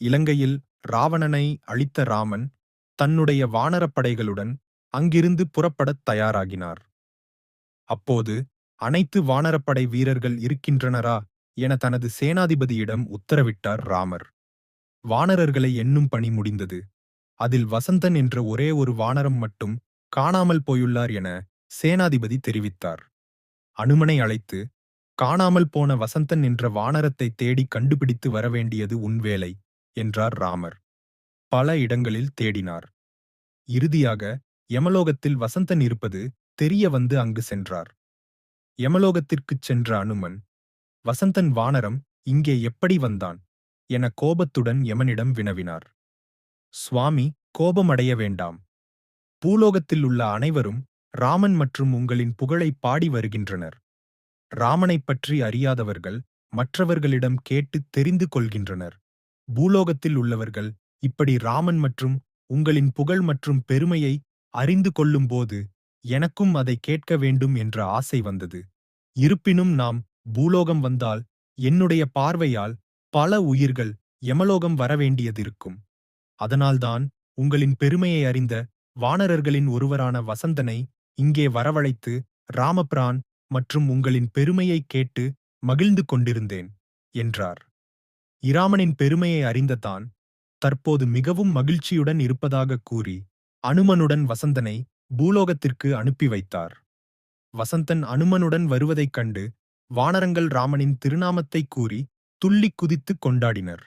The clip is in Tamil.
இலங்கையில் ராவணனை அழித்த ராமன் தன்னுடைய வானரப்படைகளுடன் அங்கிருந்து புறப்படத் தயாராகினார். அப்போது அனைத்து வானரப்படை வீரர்கள் இருக்கின்றனரா என தனது சேனாதிபதியிடம் உத்தரவிட்டார் ராமர். வானரர்களை எண்ணும் பணி முடிந்தது. அதில் வசந்தன் என்ற ஒரே ஒரு வானரம் மட்டும் காணாமல் போயுள்ளார் என சேனாதிபதி தெரிவித்தார். அனுமனை அழைத்து காணாமல் போன வசந்தன் என்ற வானரத்தை தேடி கண்டுபிடித்து வரவேண்டியது உன் வேலை. என்றார் ராமர். பல இடங்களில் தேடினார். இறுதியாக யமலோகத்தில் வசந்தன் இருப்பது தெரிய வந்து அங்கு சென்றார். யமலோகத்திற்குச் சென்ற அனுமன் வசந்தன் வானரம் இங்கே எப்படி வந்தான்? என கோபத்துடன் யமனிடம் வினவினார். சுவாமி கோபமடைய வேண்டாம். பூலோகத்தில் உள்ள அனைவரும் ராமன் மற்றும் உங்களின் புகழை பாடி வருகின்றனர். ராமனைப் பற்றி அறியாதவர்கள் மற்றவர்களிடம் கேட்டு தெரிந்து கொள்கின்றனர். பூலோகத்தில் உள்ளவர்கள் இப்படி ராமன் மற்றும் உங்களின் புகழ் மற்றும் பெருமையை அறிந்து கொள்ளும்போது எனக்கும் அதை கேட்க வேண்டும் என்ற ஆசை வந்தது. இருப்பினும் நாம் பூலோகம் வந்தால் என்னுடைய பார்வையால் பல உயிர்கள் யமலோகம் வரவேண்டியதிருக்கும். அதனால்தான் உங்களின் பெருமையை அறிந்த வானரர்களின் ஒருவரான வசந்தனை இங்கே வரவழைத்து ராமபிரான் மற்றும் உங்களின் பெருமையைக் கேட்டு மகிழ்ந்து கொண்டிருந்தேன் என்றார். இராமனின் பெருமையை அறிந்த தான் தற்போது மிகவும் மகிழ்ச்சியுடன் இருப்பதாகக் கூறி அனுமனுடன் வசந்தனை பூலோகத்திற்கு அனுப்பி வைத்தார். வசந்தன் அனுமனுடன் வருவதைக் கண்டு வானரங்கள் ராமனின் திருநாமத்தைக் கூறி துள்ளிக் குதித்துக் கொண்டாடினர்.